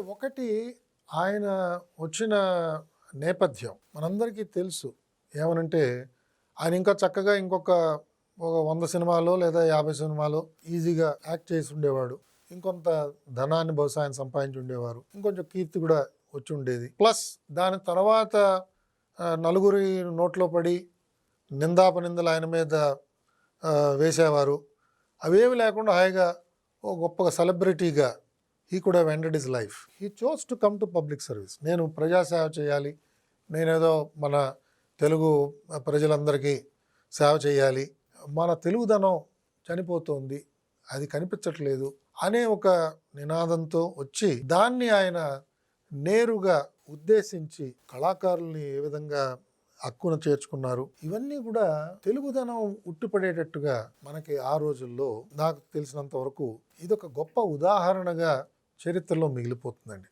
ఒకటి ఆయన వచ్చిన నేపథ్యం మనందరికీ తెలుసు. ఏమనంటే ఆయన ఇంకా చక్కగా ఇంకొక ఒక వంద సినిమాలో లేదా యాభై సినిమాలో ఈజీగా యాక్ట్ చేసి ఉండేవాడు. ఇంకొంత ధనాన్ని బహుశా ఆయన సంపాదించి ఉండేవారు. ఇంకొంచెం కీర్తి కూడా వచ్చి ఉండేది. ప్లస్ దాని తర్వాత నలుగురి నోట్లో పడి నిందాపనిందలు ఆయన మీద వేసేవారు. అవేమి లేకుండా హాయిగా ఓ గొప్పగా సెలబ్రిటీగా he could have ended his life he chose to come to public service నేను ప్రజాసేవ చేయాలి. నేనేదో మన తెలుగు ప్రజలందరికీ సేవ చేయాలి. మన తెలుగుదనం చనిపోతోంది. అది కనిపించట్లేదు అనే ఒక నినాదంతో వచ్చి దాన్ని ఆయన నేరుగా ఉద్దేశించి కళాకారుల్ని ఏ విధంగా హక్కున చేర్చుకున్నారు? ఇవన్నీ కూడా తెలుగుదనం ఉట్టిపడేటట్టుగా మనకి ఆ రోజుల్లో నాకు తెలిసినంత వరకు ఇదొక గొప్ప ఉదాహరణగా చరిత్రలో మిగిలిపోతుందండి.